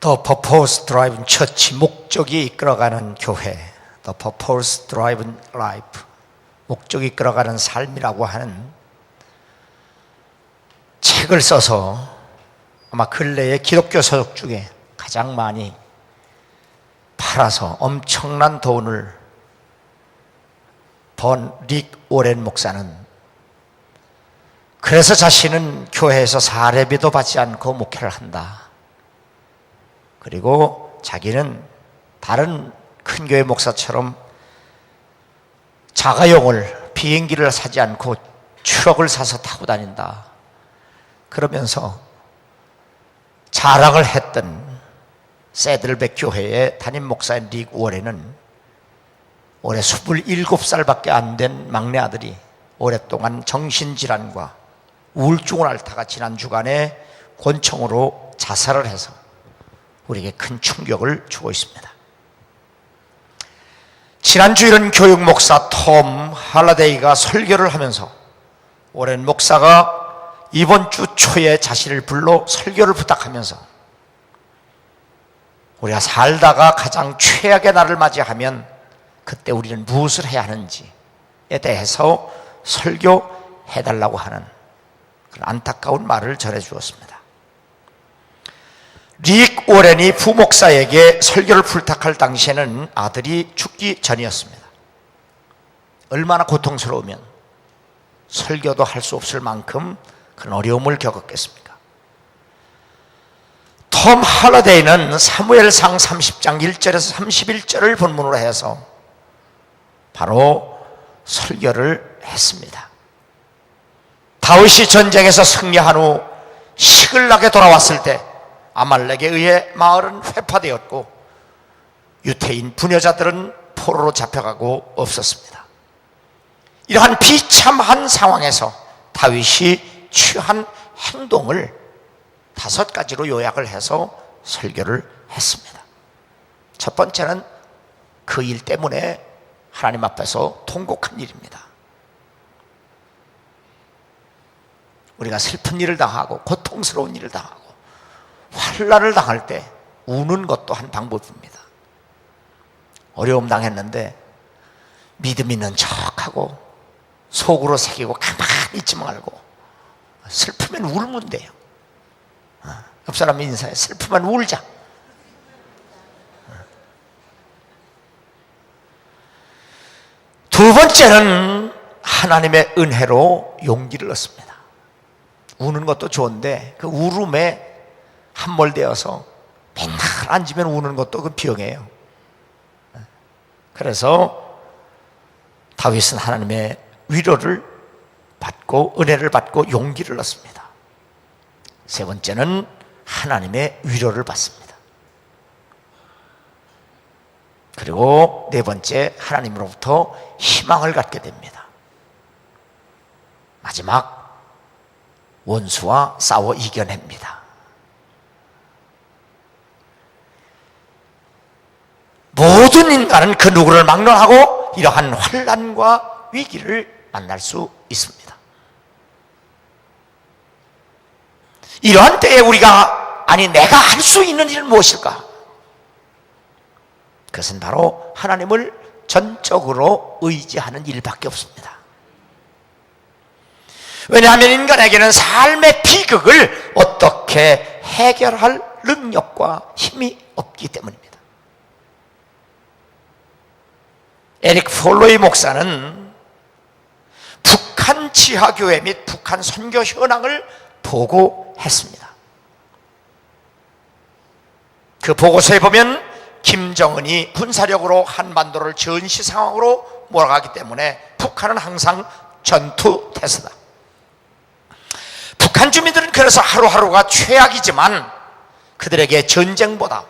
The Purpose Driven Church 목적이 이끌어가는 교회 The Purpose Driven Life 목적이 이끌어가는 삶이라고 하는 책을 써서 아마 근래에 기독교 서적 중에 가장 많이 팔아서 엄청난 돈을 번 릭 오렌 목사는 그래서 자신은 교회에서 사례비도 받지 않고 목회를 한다. 그리고 자기는 다른 큰 교회 목사처럼 자가용을 비행기를 사지 않고 트럭을 사서 타고 다닌다. 그러면서 자랑을 했던 세들백 교회의 담임 목사인 릭 워렌은 올해 27살밖에 안 된 막내 아들이 오랫동안 정신질환과 우울증을 앓다가 지난 주간에 권총으로 자살을 해서 우리에게 큰 충격을 주고 있습니다. 지난주일은 교육 목사 톰 할라데이가 설교를 하면서 오랜 목사가 이번 주 초에 자신을 불러 설교를 부탁하면서 우리가 살다가 가장 최악의 날을 맞이하면 그때 우리는 무엇을 해야 하는지에 대해서 설교해달라고 하는 그런 안타까운 말을 전해 주었습니다. 릭 오렌이 부목사에게 설교를 부탁할 당시에는 아들이 죽기 전이었습니다. 얼마나 고통스러우면 설교도 할 수 없을 만큼 그런 어려움을 겪었겠습니까? 톰 할러데이는 사무엘상 30장 1절에서 31절을 본문으로 해서 바로 설교를 했습니다. 다윗이 전쟁에서 승리한 후 시글락에 돌아왔을 때 아말렉에 의해 마을은 회파되었고 유태인 부녀자들은 포로로 잡혀가고 없었습니다. 이러한 비참한 상황에서 다윗이 취한 행동을 다섯 가지로 요약을 해서 설교를 했습니다. 첫 번째는 그 일 때문에 하나님 앞에서 통곡한 일입니다. 우리가 슬픈 일을 당하고 고통스러운 일을 당하고 환란을 당할 때 우는 것도 한 방법입니다. 어려움 당했는데 믿음 있는 척하고 속으로 새기고 가만히 있지 말고 슬프면 울면 돼요. 어, 옆 사람 인사해 슬프면 울자. 두 번째는 하나님의 은혜로 용기를 얻습니다. 우는 것도 좋은데 그 울음에 함몰되어서 맨날 앉으면 우는 것도 그 병이에요. 그래서 다윗은 하나님의 위로를 받고 은혜를 받고 용기를 얻습니다. 세 번째는 하나님의 위로를 받습니다. 그리고 네 번째 하나님으로부터 희망을 갖게 됩니다. 마지막 원수와 싸워 이겨냅니다. 모든 인간은 그 누구를 막론하고 이러한 환란과 위기를 만날 수 있습니다. 이러한 때에 우리가 아니 내가 할 수 있는 일은 무엇일까? 그것은 바로 하나님을 전적으로 의지하는 일밖에 없습니다. 왜냐하면 인간에게는 삶의 비극을 어떻게 해결할 능력과 힘이 없기 때문입니다. 에릭 폴로이 목사는 북한 지하교회 및 북한 선교 현황을 보고했습니다. 그 보고서에 보면 김정은이 군사력으로 한반도를 전시 상황으로 몰아가기 때문에 북한은 항상 전투 태세다. 북한 주민들은 그래서 하루하루가 최악이지만 그들에게 전쟁보다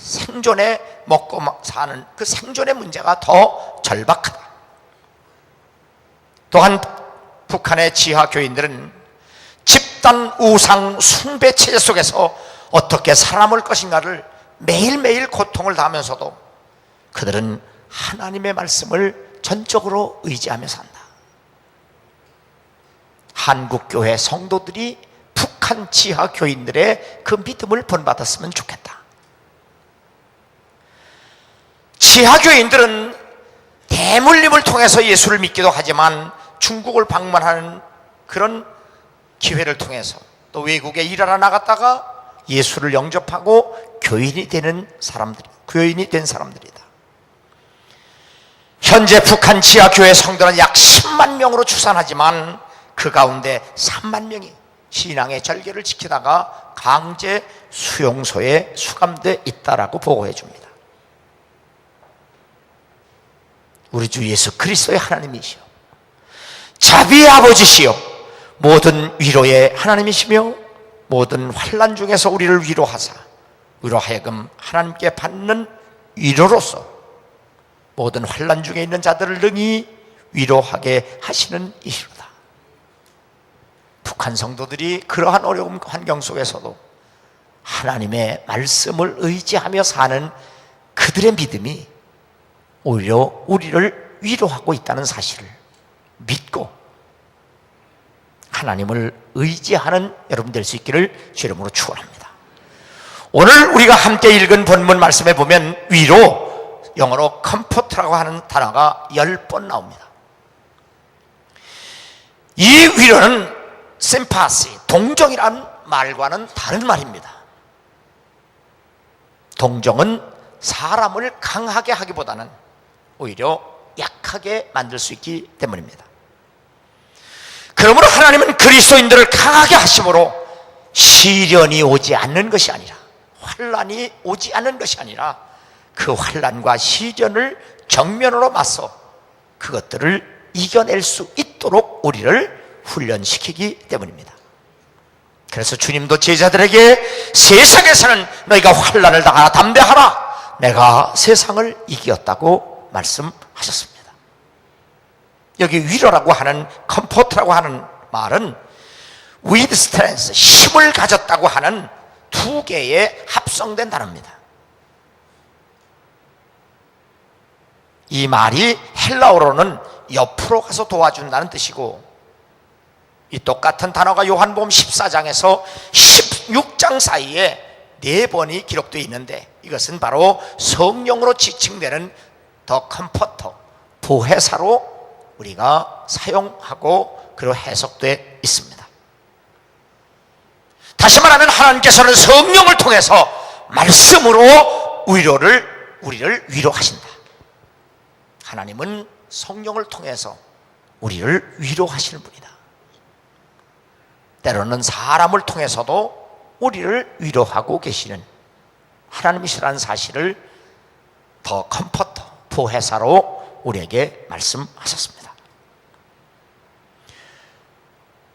생존에 먹고 사는 그 생존의 문제가 더 절박하다. 또한 북한의 지하 교인들은 집단 우상 숭배 체제 속에서 어떻게 살아남을 것인가를 매일매일 고통을 당하면서도 그들은 하나님의 말씀을 전적으로 의지하며 산다. 한국 교회 성도들이 북한 지하 교인들의 그 믿음을 본받았으면 좋겠다. 지하교인들은 대물림을 통해서 예수를 믿기도 하지만 중국을 방문하는 그런 기회를 통해서 또 외국에 일하러 나갔다가 예수를 영접하고 교인이 되는 사람들, 교인이 된 사람들이다. 현재 북한 지하교회 성도는 약 10만 명으로 추산하지만 그 가운데 3만 명이 신앙의 절개를 지키다가 강제 수용소에 수감돼 있다라고 보고해 줍니다. 우리 주 예수 그리스도의 하나님이시여 자비의 아버지시여 모든 위로의 하나님이시며 모든 환란 중에서 우리를 위로하사 위로 하여금 하나님께 받는 위로로서 모든 환란 중에 있는 자들을 능히 위로하게 하시는 이시로다. 북한 성도들이 그러한 어려운 환경 속에서도 하나님의 말씀을 의지하며 사는 그들의 믿음이 오히려 우리를 위로하고 있다는 사실을 믿고 하나님을 의지하는 여러분 될 수 있기를 주 이름으로 축원합니다. 오늘 우리가 함께 읽은 본문 말씀에 보면 위로 영어로 comfort라고 하는 단어가 열 번 나옵니다. 이 위로는 sympathy, 동정이란 말과는 다른 말입니다. 동정은 사람을 강하게 하기보다는 오히려 약하게 만들 수 있기 때문입니다. 그러므로 하나님은 그리스도인들을 강하게 하심으로 시련이 오지 않는 것이 아니라 환란이 오지 않는 것이 아니라 그 환란과 시련을 정면으로 맞서 그것들을 이겨낼 수 있도록 우리를 훈련시키기 때문입니다. 그래서 주님도 제자들에게 세상에서는 너희가 환란을 당하나 담대하라. 내가 세상을 이겼다고 말씀하셨습니다. 여기 위로라고 하는 컴포트라고 하는 말은 with strength, 힘을 가졌다고 하는 두 개의 합성된 단어입니다. 이 말이 헬라어로는 옆으로 가서 도와준다는 뜻이고 이 똑같은 단어가 요한복음 14장에서 16장 사이에 네 번이 기록되어 있는데 이것은 바로 성령으로 지칭되는 더 컴포터, 보혜사로 우리가 사용하고 그리고 해석되어 있습니다. 다시 말하면 하나님께서는 성령을 통해서 말씀으로 위로를 우리를 위로하신다. 하나님은 성령을 통해서 우리를 위로하시는 분이다. 때로는 사람을 통해서도 우리를 위로하고 계시는 하나님이시라는 사실을 더 컴포터, 보혜사로 우리에게 말씀하셨습니다.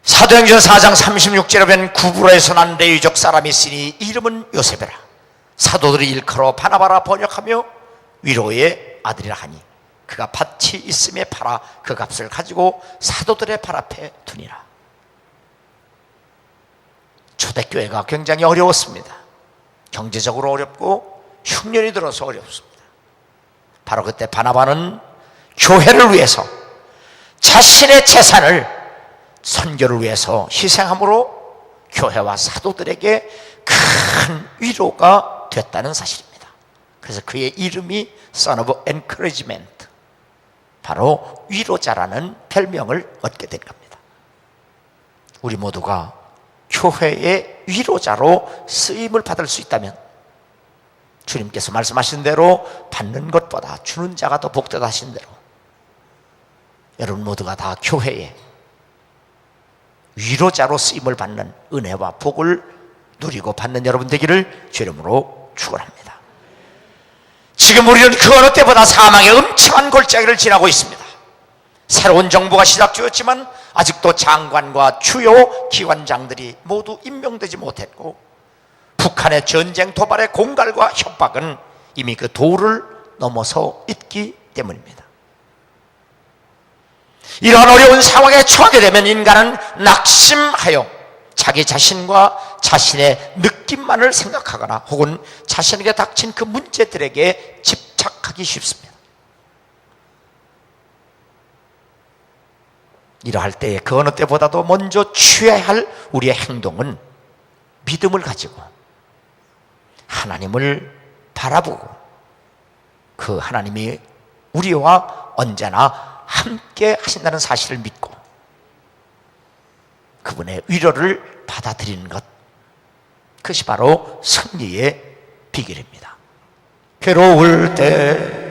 사도행전 4장 36절에 보면 구브로에서 난 레위족 사람이 있으니 이름은 요셉이라. 사도들이 일컬어 바나바라 번역하며 위로의 아들이라 하니 그가 밭이 있음에 팔아 그 값을 가지고 사도들의 발 앞에 두니라. 초대교회가 굉장히 어려웠습니다. 경제적으로 어렵고 흉년이 들어서 어렵습니다 바로 그때 바나바는 교회를 위해서 자신의 재산을 선교를 위해서 희생함으로 교회와 사도들에게 큰 위로가 됐다는 사실입니다. 그래서 그의 이름이 Son of Encouragement, 바로 위로자라는 별명을 얻게 된 겁니다. 우리 모두가 교회의 위로자로 쓰임을 받을 수 있다면 주님께서 말씀하신 대로 받는 것보다 주는 자가 더 복되다 하신 대로 여러분 모두가 다 교회에 위로자로 쓰임을 받는 은혜와 복을 누리고 받는 여러분 되기를 주 이름으로 축원합니다. 지금 우리는 그 어느 때보다 사망의 음침한 골짜기를 지나고 있습니다. 새로운 정부가 시작되었지만 아직도 장관과 주요 기관장들이 모두 임명되지 못했고 북한의 전쟁 도발의 공갈과 협박은 이미 그 도를 넘어서 있기 때문입니다. 이러한 어려운 상황에 처하게 되면 인간은 낙심하여 자기 자신과 자신의 느낌만을 생각하거나 혹은 자신에게 닥친 그 문제들에게 집착하기 쉽습니다. 이러할 때에 그 어느 때보다도 먼저 취해야 할 우리의 행동은 믿음을 가지고 하나님을 바라보고 그 하나님이 우리와 언제나 함께 하신다는 사실을 믿고 그분의 위로를 받아들이는 것 그것이 바로 승리의 비결입니다. 괴로울 때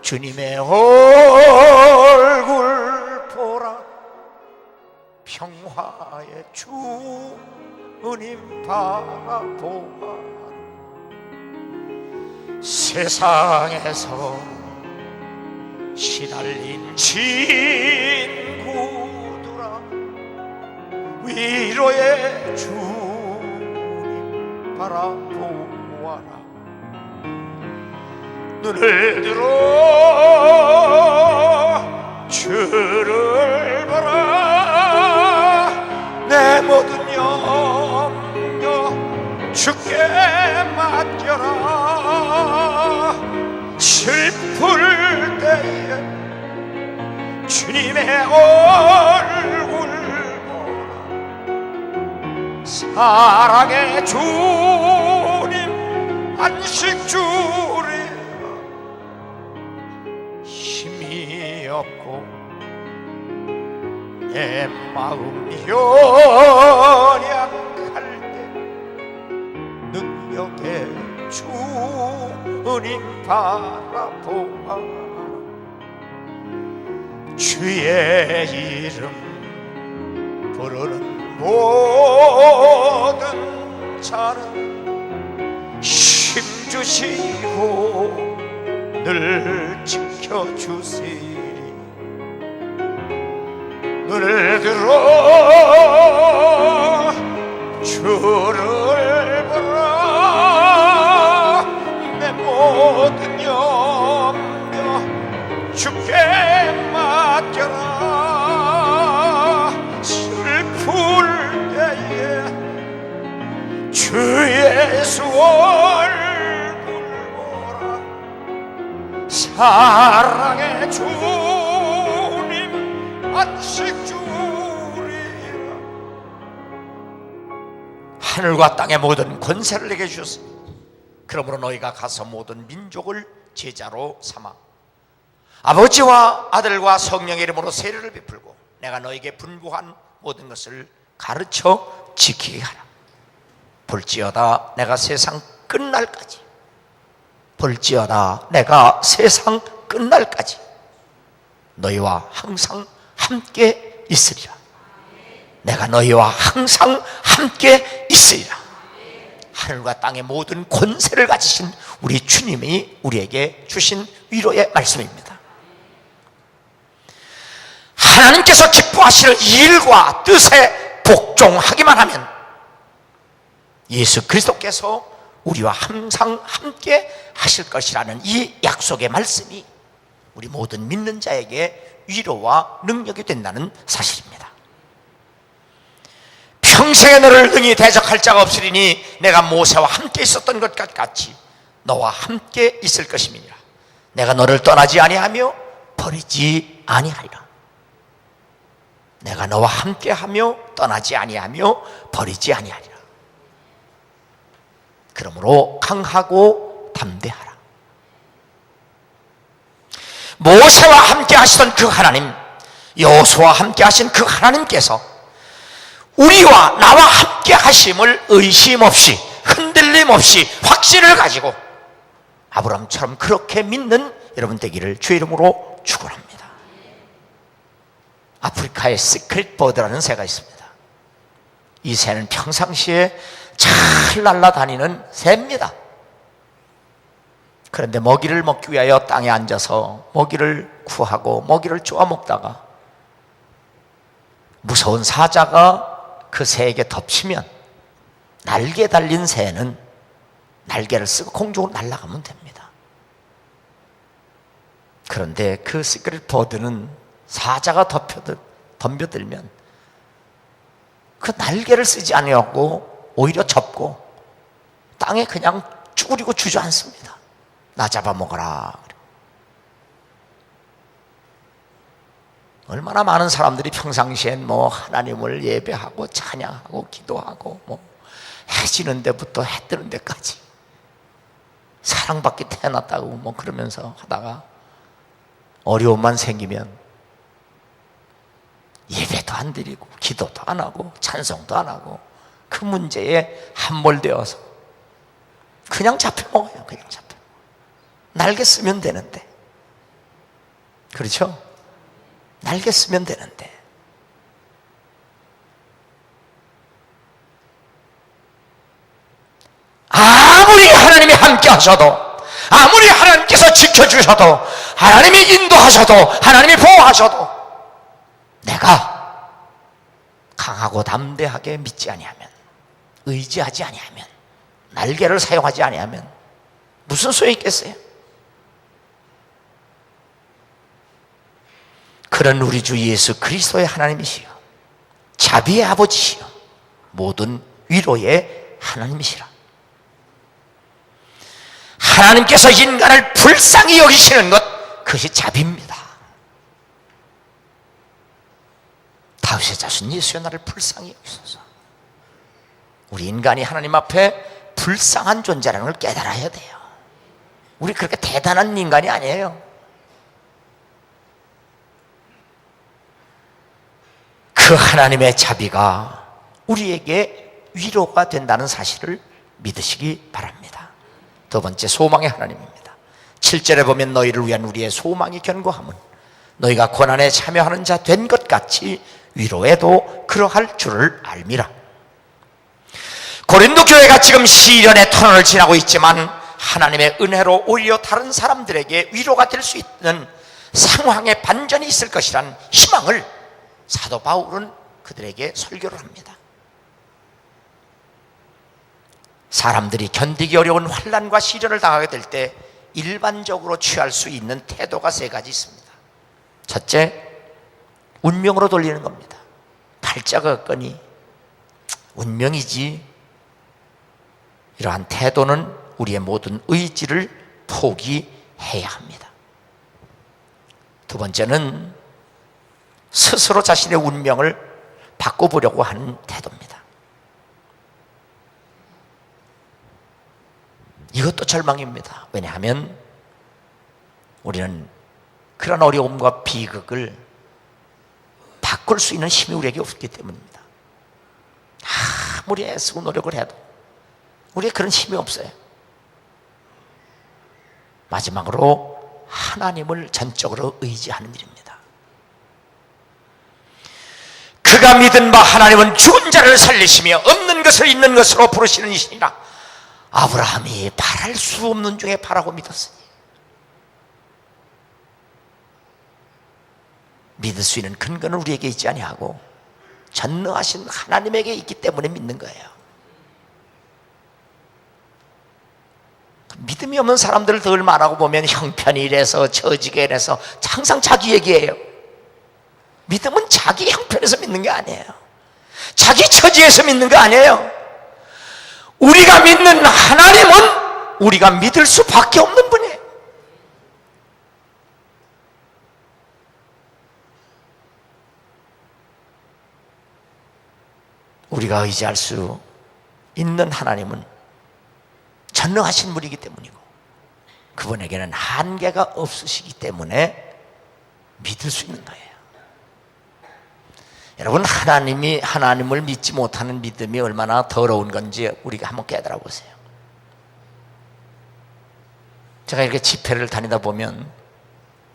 주님의 얼굴 보라 평화의 주 님 바라보아 세상에서 시달린 친구들아 위로의 주님 바라보아라. 눈을 들어 주를 보라. 내 모든 주께 맡겨라. 슬플 때에 주님의 얼굴 보라. 사랑의 주님 안식 주리 힘이 없고 내 마음 연약 주님 바라보아. 주의 이름 부르는 모든 자는 힘 주시고 늘 지켜주시리. 눈을 들어 주를 주께 맡겨라. 슬플 때에 주 예수 얼굴 보라. 사랑의 주님 안식 주리라 하늘과 땅의 모든 권세를 내게 주셨습니다. 그러므로 너희가 가서 모든 민족을 제자로 삼아 아버지와 아들과 성령의 이름으로 세례를 베풀고 내가 너에게 분부한 모든 것을 가르쳐 지키게 하라. 볼지어다 내가 세상 끝날까지. 볼지어다 내가 세상 끝날까지. 너희와 항상 함께 있으리라. 내가 너희와 항상 함께 있으리라. 하늘과 땅의 모든 권세를 가지신 우리 주님이 우리에게 주신 위로의 말씀입니다 하나님께서 기뻐하시는 일과 뜻에 복종하기만 하면 예수 그리스도께서 우리와 항상 함께 하실 것이라는 이 약속의 말씀이 우리 모든 믿는 자에게 위로와 능력이 된다는 사실입니다. 평생에 너를 능히 대적할 자가 없으리니 내가 모세와 함께 있었던 것 같이 너와 함께 있을 것임이니라. 내가 너를 떠나지 아니하며 버리지 아니하리라. 내가 너와 함께하며 떠나지 아니하며 버리지 아니하리라. 그러므로 강하고 담대하라. 모세와 함께 하시던 그 하나님, 여호수와 함께 하신 그 하나님께서 우리와 나와 함께 하심을 의심 없이 흔들림 없이 확신을 가지고 아브라함처럼 그렇게 믿는 여러분 되기를 주의 이름으로 축원합니다. 아프리카에 시크릿 버드라는 새가 있습니다. 이 새는 평상시에 잘 날아다니는 새입니다. 그런데 먹이를 먹기 위하여 땅에 앉아서 먹이를 구하고 먹이를 쪼아 먹다가 무서운 사자가 그 새에게 덮치면 날개 달린 새는 날개를 쓰고 공중으로 날아가면 됩니다. 그런데 그 시크릿 버드는 사자가 덮여들, 덤벼들면 그 날개를 쓰지 아니하고 오히려 접고 땅에 그냥 쭈그리고 주저앉습니다. 나 잡아먹어라. 얼마나 많은 사람들이 평상시엔 뭐 하나님을 예배하고 찬양하고 기도하고 뭐 해지는 데부터 해 뜨는 데까지 사랑받기 태어났다고 뭐 그러면서 하다가 어려움만 생기면 예배도 안 드리고 기도도 안 하고 찬송도 안 하고 그 문제에 함몰되어서 그냥 잡혀먹어요 그냥 잡혀. 날개 쓰면 되는데. 그렇죠? 날개 쓰면 되는데. 아무리 하나님이 함께 하셔도 아무리 하나님께서 지켜주셔도 하나님이 인도하셔도 하나님이 보호하셔도 내가 강하고 담대하게 믿지 아니하면 의지하지 아니하면 날개를 사용하지 아니하면 무슨 소용이 있겠어요? 그런 우리 주 예수 그리스도의 하나님이시여 자비의 아버지시여 모든 위로의 하나님이시라 하나님께서 인간을 불쌍히 여기시는 것 그것이 자비입니다 다윗의 자손 예수의 나를 불쌍히 여기소서 우리 인간이 하나님 앞에 불쌍한 존재라는 걸 깨달아야 돼요 우리 그렇게 대단한 인간이 아니에요 그 하나님의 자비가 우리에게 위로가 된다는 사실을 믿으시기 바랍니다. 두 번째 소망의 하나님입니다. 7절에 보면 너희를 위한 우리의 소망이 견고함은 너희가 고난에 참여하는 자 된 것 같이 위로에도 그러할 줄을 알미라. 고린도 교회가 지금 시련의 터널을 지나고 있지만 하나님의 은혜로 오히려 다른 사람들에게 위로가 될 수 있는 상황의 반전이 있을 것이란 희망을 사도 바울은 그들에게 설교를 합니다. 사람들이 견디기 어려운 환란과 시련을 당하게 될 때 일반적으로 취할 수 있는 태도가 세 가지 있습니다. 첫째, 운명으로 돌리는 겁니다. 팔자가 없거니 운명이지. 이러한 태도는 우리의 모든 의지를 포기해야 합니다. 두 번째는 스스로 자신의 운명을 바꿔보려고 하는 태도입니다. 이것도 절망입니다. 왜냐하면 우리는 그런 어려움과 비극을 바꿀 수 있는 힘이 우리에게 없기 때문입니다. 아무리 애쓰고 노력을 해도 우리에 그런 힘이 없어요. 마지막으로 하나님을 전적으로 의지하는 일입니다. 그가 믿은 바 하나님은 죽은 자를 살리시며 없는 것을 있는 것으로 부르시는 이시니라 아브라함이 바랄 수 없는 중에 바라고 믿었으니 믿을 수 있는 근거는 우리에게 있지 아니하고 전능하신 하나님에게 있기 때문에 믿는 거예요 믿음이 없는 사람들을 덜 말하고 보면 형편이 이래서 처지게 이래서 항상 자기 얘기예요 믿음은 자기 형편에서 믿는 게 아니에요. 자기 처지에서 믿는 거 아니에요. 우리가 믿는 하나님은 우리가 믿을 수밖에 없는 분이에요. 우리가 의지할 수 있는 하나님은 전능하신 분이기 때문이고 그분에게는 한계가 없으시기 때문에 믿을 수 있는 거예요. 여러분 하나님이 하나님을 믿지 못하는 믿음이 얼마나 더러운 건지 우리가 한번 깨달아 보세요. 제가 이렇게 집회를 다니다 보면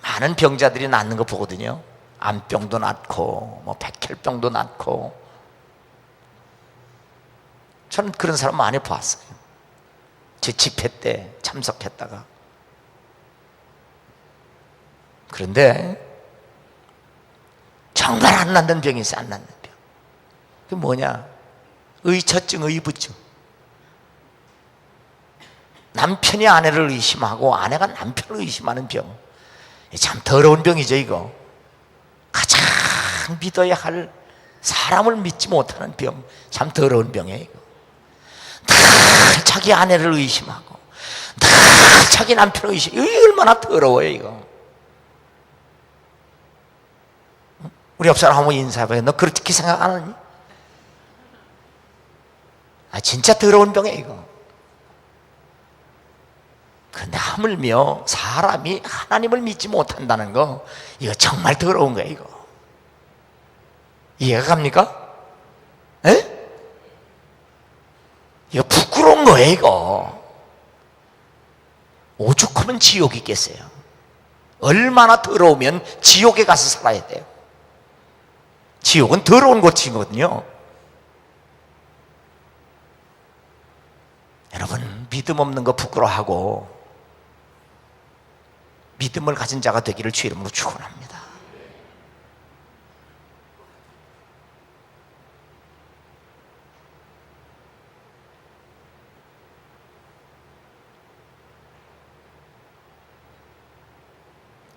많은 병자들이 낫는 거 보거든요. 암병도 낫고 뭐 백혈병도 낫고 저는 그런 사람 많이 봤어요. 제 집회 때 참석했다가 그런데 정말 안 낫는 병이 있어 안 낫는 병. 그 뭐냐? 의처증, 의부증. 남편이 아내를 의심하고 아내가 남편을 의심하는 병. 참 더러운 병이죠, 이거. 가장 믿어야 할 사람을 믿지 못하는 병. 참 더러운 병이에요, 이거. 늘 자기 아내를 의심하고, 늘 자기 남편을 의심. 이거 얼마나 더러워요, 이거. 우리 옆 사람 한번 인사해봐요. 너 그렇게 생각 안 하니? 아, 진짜 더러운 병이야, 이거. 근데 하물며 사람이 하나님을 믿지 못한다는 거 이거 정말 더러운 거예요 이거 이해가 갑니까? 에? 이거 부끄러운 거예요 이거. 오죽하면 지옥이 있겠어요? 얼마나 더러우면 지옥에 가서 살아야 돼요? 지옥은 더러운 곳이거든요. 여러분 믿음 없는 거 부끄러워하고 믿음을 가진 자가 되기를 주 이름으로 축원합니다.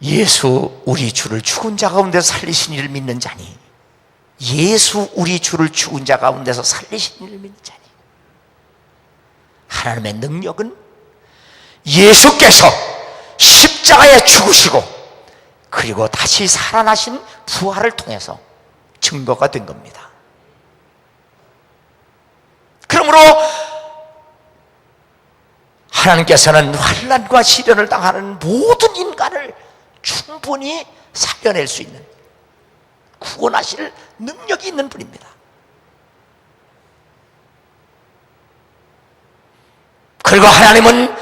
예수 우리 주를 죽은 자 가운데 살리신 이를 믿는 자니 예수 우리 주를 죽은 자 가운데서 살리신 이를 믿는 자니 하나님의 능력은 예수께서 십자가에 죽으시고 그리고 다시 살아나신 부활을 통해서 증거가 된 겁니다. 그러므로 하나님께서는 환란과 시련을 당하는 모든 인간을 충분히 살려낼 수 있는 구원하실 능력이 있는 분입니다. 그리고 하나님은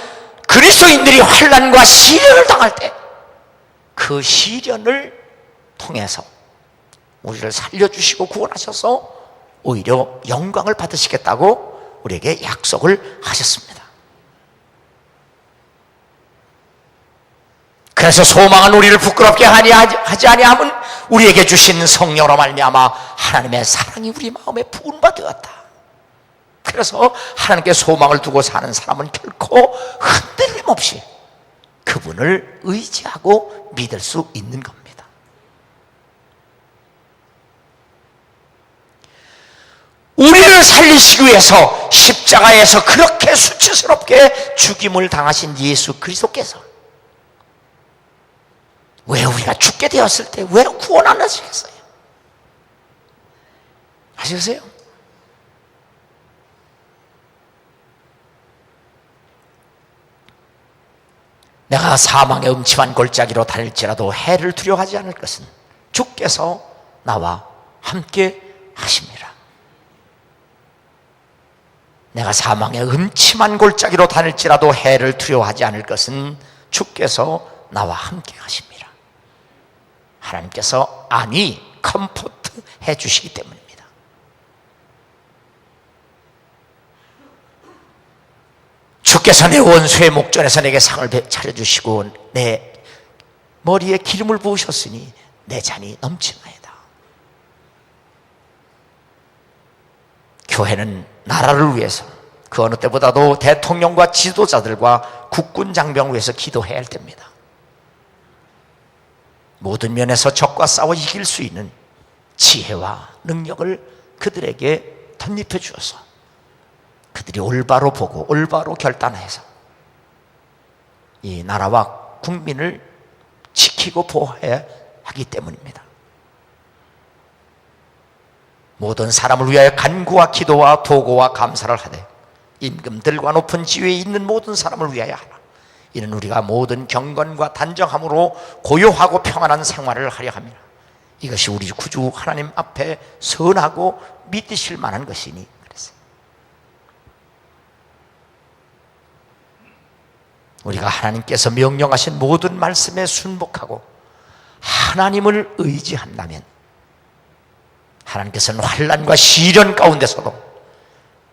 그리스도인들이 환란과 시련을 당할 때 그 시련을 통해서 우리를 살려주시고 구원하셔서 오히려 영광을 받으시겠다고 우리에게 약속을 하셨습니다. 그래서 소망은 우리를 부끄럽게 하지 아니함은 우리에게 주신 성령으로 말미암아 하나님의 사랑이 우리 마음에 부은 바 되었다. 그래서 하나님께 소망을 두고 사는 사람은 결코 흔들림 없이 그분을 의지하고 믿을 수 있는 겁니다. 우리를 살리시기 위해서 십자가에서 그렇게 수치스럽게 죽임을 당하신 예수 그리스도께서 왜 우리가 죽게 되었을 때 왜 구원 안 하시겠어요? 아시겠어요? 내가 사망의 음침한 골짜기로 다닐지라도 해를 두려워하지 않을 것은 주께서 나와 함께 하십니다. 내가 사망의 음침한 골짜기로 다닐지라도 해를 두려워하지 않을 것은 주께서 나와 함께 하십니다. 하나님께서 아니 컴포트 해 주시기 때문입니다. 주께서 내 원수의 목전에서 내게 상을 차려주시고 내 머리에 기름을 부으셨으니 내 잔이 넘치나이다. 교회는 나라를 위해서 그 어느 때보다도 대통령과 지도자들과 국군 장병을 위해서 기도해야 할 때입니다. 모든 면에서 적과 싸워 이길 수 있는 지혜와 능력을 그들에게 덧입혀 주어서 그들이 올바로 보고 올바로 결단해서 이 나라와 국민을 지키고 보호해야 하기 때문입니다. 모든 사람을 위하여 간구와 기도와 도고와 감사를 하되 임금들과 높은 지위에 있는 모든 사람을 위하여 하라. 이는 우리가 모든 경건과 단정함으로 고요하고 평안한 생활을 하려 합니다. 이것이 우리 구주 하나님 앞에 선하고 믿으실 만한 것이니 우리가 하나님께서 명령하신 모든 말씀에 순복하고 하나님을 의지한다면 하나님께서는 환란과 시련 가운데서도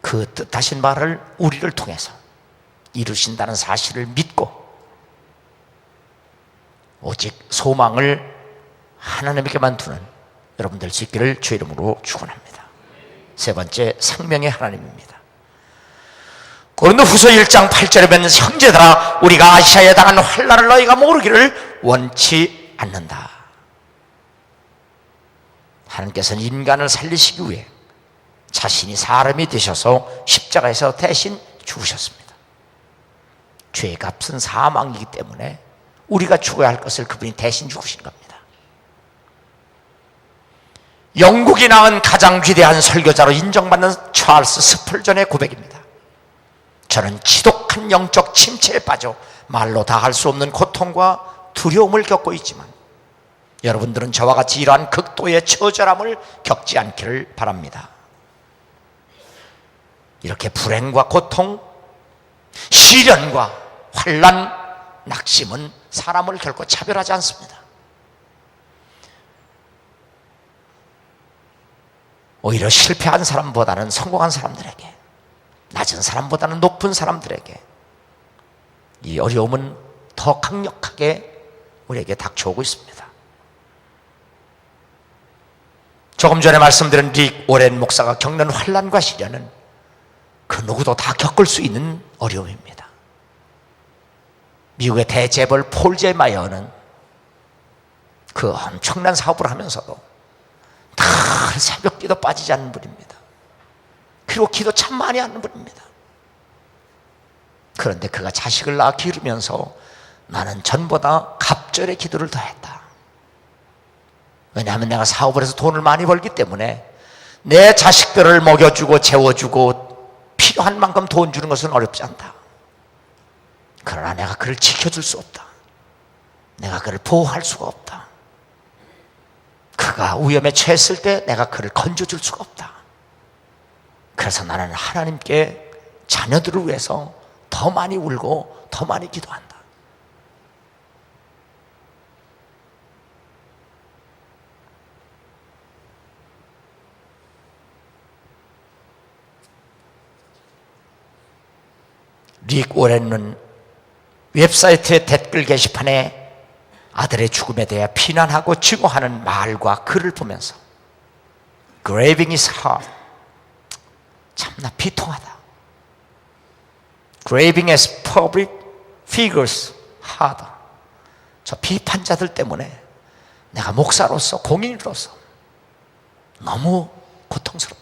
그 뜻하신 말을 우리를 통해서 이루신다는 사실을 믿고 오직 소망을 하나님에게만 두는 여러분들 수 있기를 주 이름으로 축원합니다. 세 번째 생명의 하나님입니다. 고린도 후서 1장 8절에 보면 형제들아 우리가 아시아에 당한 환란을 너희가 모르기를 원치 않는다. 하나님께서는 인간을 살리시기 위해 자신이 사람이 되셔서 십자가에서 대신 죽으셨습니다. 죄의 값은 사망이기 때문에 우리가 죽어야 할 것을 그분이 대신 죽으신 겁니다. 영국이 낳은 가장 위대한 설교자로 인정받는 찰스 스펄전의 고백입니다. 저는 지독한 영적 침체에 빠져 말로 다 할 수 없는 고통과 두려움을 겪고 있지만 여러분들은 저와 같이 이러한 극도의 처절함을 겪지 않기를 바랍니다. 이렇게 불행과 고통, 시련과 환란, 낙심은 사람을 결코 차별하지 않습니다. 오히려 실패한 사람보다는 성공한 사람들에게, 낮은 사람보다는 높은 사람들에게 이 어려움은 더 강력하게 우리에게 닥쳐오고 있습니다. 조금 전에 말씀드린 릭 오렌 목사가 겪는 환란과 시련은 그 누구도 다 겪을 수 있는 어려움입니다. 미국의 대재벌 폴 제마이어는 그 엄청난 사업을 하면서도 늘 새벽 기도 빠지지 않는 분입니다. 그리고 기도 참 많이 하는 분입니다. 그런데 그가 자식을 낳아 기르면서 나는 전보다 갑절의 기도를 더 했다. 왜냐하면 내가 사업을 해서 돈을 많이 벌기 때문에 내 자식들을 먹여주고 재워주고 필요한 만큼 돈 주는 것은 어렵지 않다. 그러나 내가 그를 지켜줄 수 없다. 내가 그를 보호할 수가 없다. 그가 위험에 처했을 때 내가 그를 건져줄 수가 없다. 그래서 나는 하나님께 자녀들을 위해서 더 많이 울고 더 많이 기도한다. 릭 오렌은 웹사이트의 댓글 게시판에 아들의 죽음에 대해 비난하고 증오하는 말과 글을 보면서 Graving is hard. 참나 비통하다. Graving as public figures hard. 저 비판자들 때문에 내가 목사로서 공인으로서 너무 고통스럽다.